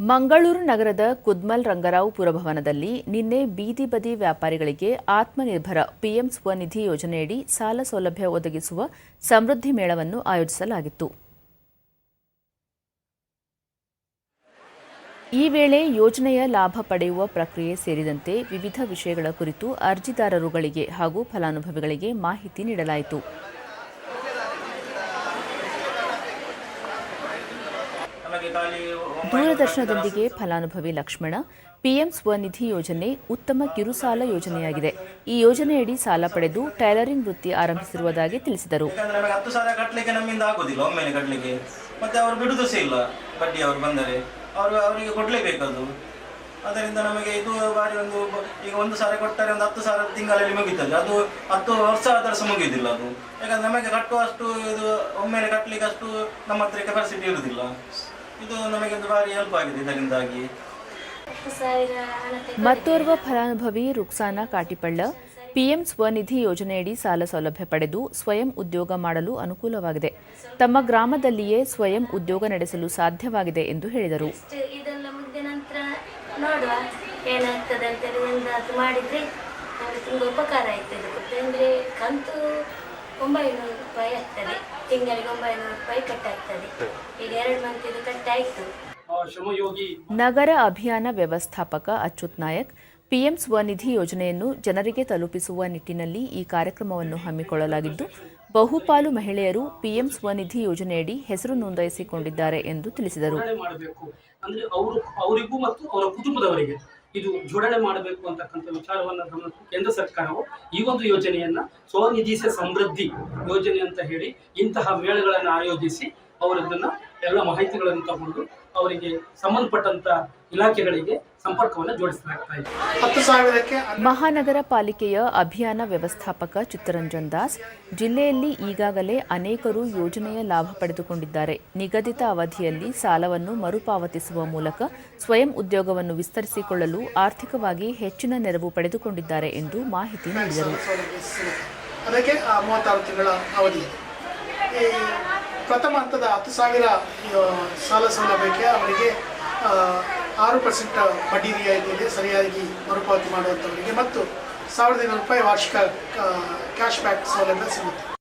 ಮಂಗಳೂರು ನಗರದ ಕುದ್ಮಲ್ ರಂಗರಾವ್ ಪುರಭವನದಲ್ಲಿ ನಿನ್ನೆ ಬೀದಿ ಬದಿ ವ್ಯಾಪಾರಿಗಳಿಗೆ ಆತ್ಮನಿರ್ಭರ ಪಿಎಂ ಸ್ವನಿಧಿ ಯೋಜನೆಯಡಿ ಸಾಲ ಸೌಲಭ್ಯ ಒದಗಿಸುವ ಸಮೃದ್ಧಿ ಮೇಳವನ್ನು ಆಯೋಜಿಸಲಾಗಿತ್ತು. ಈ ವೇಳೆ ಯೋಜನೆಯ ಲಾಭ ಪಡೆಯುವ ಪ್ರಕ್ರಿಯೆ ಸೇರಿದಂತೆ ವಿವಿಧ ವಿಷಯಗಳ ಕುರಿತು ಅರ್ಜಿದಾರರುಗಳಿಗೆ ಹಾಗೂ ಫಲಾನುಭವಿಗಳಿಗೆ ಮಾಹಿತಿ ನೀಡಲಾಯಿತು ನಮಗೆ ಖಾಲಿ ದೂರದರ್ಶನದೊಂದಿಗೆ ಫಲಾನುಭವಿ ಲಕ್ಷ್ಮಣ ಪಿಎಂ ಸ್ವನಿಧಿ ಯೋಜನೆ ಉತ್ತಮ ಕಿರುಸಾಲ ಯೋಜನೆಯಾಗಿದೆ. ಈ ಯೋಜನೆಯಡಿ ಸಾಲ ಪಡೆದು ಟೈಲರಿಂಗ್ ವೃತ್ತಿ ಆರಂಭಿಸಿರುವುದಾಗಿ ತಿಳಿಸಿದರು. ಯಾಕಂದ್ರೆ ನಮಗೆ ಹತ್ತು ಸಾವಿರ ಕಟ್ಟಲಿಕ್ಕೆ ನಮ್ಮಿಂದ ಆಗೋದಿಲ್ಲ ಒಮ್ಮೆಲೆ ಕಟ್ಟಲಿಕ್ಕೆ ಮತ್ತೆ ಅವರು ಬಿಡುದು ಸಹ ಇಲ್ಲ ಬಡ್ಡಿ ಅವರು ಬಂದರೆ. ಅವರು ಅವರಿಗೆ ಕೊಡಲೇಬೇಕದು. ಅದರಿಂದ ನಮಗೆ ಇದು ಬಾರಿ ಒಂದು ಈಗ ಒಂದು ಸಾವಿರ ಕೊಟ್ಟರೆ ಒಂದು ಹತ್ತು ಸಾವಿರ ತಿಂಗಳಲ್ಲಿ ಮುಗೀತದೆ. ಅದು ಹತ್ತು ವರ್ಷ ಆದರೂ ಸಹ ಮುಗಿಯುದಿಲ್ಲ ಅದು. ಯಾಕಂದ್ರೆ ನಮಗೆ ಕಟ್ಟುವಷ್ಟು ಇದು ಒಮ್ಮೆಲೆ ಕಟ್ಟಲಿಕ್ಕೆ ಅಷ್ಟು ನಮ್ಮ ಹತ್ರ ಕೆಪಾಸಿಟಿ ಇರುವುದಿಲ್ಲ ಇದು ನಮಗೆ ಒಂದು ಭಾರಿ ಹೆಲ್ಪ್ ಆಗಿದೆ ಇದರಿಂದಾಗಿ. ಮತ್ತೋರ್ವ ಫಲಾನುಭವಿ ರುಕ್ಸಾನಾ ಕಾಟಿಪಳ್ಳ ಪಿಎಂ ಸ್ವನಿಧಿ ಯೋಜನೆಯಡಿ ಸಾಲ ಸೌಲಭ್ಯ ಪಡೆದು ಸ್ವಯಂ ಉದ್ಯೋಗ ಮಾಡಲು ಅನುಕೂಲವಾಗಿದೆ. ತಮ್ಮ ಗ್ರಾಮದಲ್ಲಿಯೇ ಸ್ವಯಂ ಉದ್ಯೋಗ ನಡೆಸಲು ಸಾಧ್ಯವಾಗಿದೆ ಎಂದು ಹೇಳಿದರು. ಏನಾಗ್ತದೆ ಅಂತೇಳಿ ಮಾಡಿದ್ರೆ ಉಪಕಾರ ಆಯ್ತದೆ ಅಂದರೆ ಕಂತು ಒಂಬೈನೂರು ರೂಪಾಯಿ ಆಗ್ತದೆ. ತಿಂಗಳಿಗೆ ಒಂಬೈನೂರು ರೂಪಾಯಿ ಕಟ್ಟಾಗ್ತದೆ. ಈಗ ಎರಡು ಮಂತ್ ಇದು ಕಟ್ಟಾಯಿತು. ನಗರ ಅಭಿಯಾನ ವ್ಯವಸ್ಥಾಪಕ ಅಚ್ಯುತ್ ನಾಯಕ್ ಪಿಎಂ ಸ್ವನಿಧಿ ಯೋಜನೆಯನ್ನು ಜನರಿಗೆ ತಲುಪಿಸುವ ನಿಟ್ಟಿನಲ್ಲಿ ಈ ಕಾರ್ಯಕ್ರಮವನ್ನು ಹಮ್ಮಿಕೊಳ್ಳಲಾಗಿದ್ದು ಬಹುಪಾಲು ಮಹಿಳೆಯರು ಪಿಎಂ ಸ್ವನಿಧಿ ಯೋಜನೆಯಡಿ ಹೆಸರು ನೋಂದಾಯಿಸಿಕೊಂಡಿದ್ದಾರೆ ಎಂದು ತಿಳಿಸಿದರು. ಇದು ಜೋಡಣೆ ಮಾಡಬೇಕು ಅಂತಕ್ಕಂಥ ವಿಚಾರವನ್ನ ಗಮನಿಸಿ ಕೇಂದ್ರ ಸರ್ಕಾರವು ಈ ಒಂದು ಯೋಜನೆಯನ್ನ ಸ್ವನಿಧಿ ಸಮೃದ್ಧಿ ಯೋಜನೆ ಅಂತ ಹೇಳಿ ಇಂತಹ ಮೇಳಗಳನ್ನು ಆಯೋಜಿಸಿ ಅವರದನ್ನ ಎಲ್ಲ ಮಾಹಿತಿಗಳನ್ನು ತಗೊಂಡು ಅವರಿಗೆ ಸಂಬಂಧಪಟ್ಟಂತ ಇಲಾಖೆಗಳಿಗೆ ಸಂಪರ್ಕವನ್ನು ಜೋಡಿಸಲಾಗ್ತಾ ಇದೆ. ಹತ್ತು ಸಾವಿರಕ್ಕೆ ಮಹಾನಗರ ಪಾಲಿಕೆಯ ಅಭಿಯಾನ ವ್ಯವಸ್ಥಾಪಕ ಚಿತ್ತರಂಜನ್ ದಾಸ್ ಜಿಲ್ಲೆಯಲ್ಲಿ ಈಗಾಗಲೇ ಅನೇಕರು ಯೋಜನೆಯ ಲಾಭ ಪಡೆದುಕೊಂಡಿದ್ದಾರೆ. ನಿಗದಿತ ಅವಧಿಯಲ್ಲಿ ಸಾಲವನ್ನು ಮರುಪಾವತಿಸುವ ಮೂಲಕ ಸ್ವಯಂ ಉದ್ಯೋಗವನ್ನು ವಿಸ್ತರಿಸಿಕೊಳ್ಳಲು ಆರ್ಥಿಕವಾಗಿ ಹೆಚ್ಚಿನ ನೆರವು ಪಡೆದುಕೊಂಡಿದ್ದಾರೆ ಎಂದು ಮಾಹಿತಿ ನೀಡಿದರು. ಪ್ರಥಮ ಹಂತದ ಹತ್ತು ಸಾವಿರ ಸಾಲ ಸೌಲಭ್ಯಕ್ಕೆ ಅವರಿಗೆ ಆರು ಪರ್ಸೆಂಟ್ ಬಡ್ಡಿ ರಿಯಾಯಿತಿ ಇದೆ ಸರಿಯಾಗಿ ಮರುಪಾವತಿ ಮಾಡುವಂಥವರಿಗೆ ಮತ್ತು ಸಾವಿರದ ಐನೂರು ರೂಪಾಯಿ ವಾರ್ಷಿಕ ಕ್ಯಾಶ್ ಬ್ಯಾಕ್ ಸೌಲಭ್ಯ ಸಿಗುತ್ತೆ.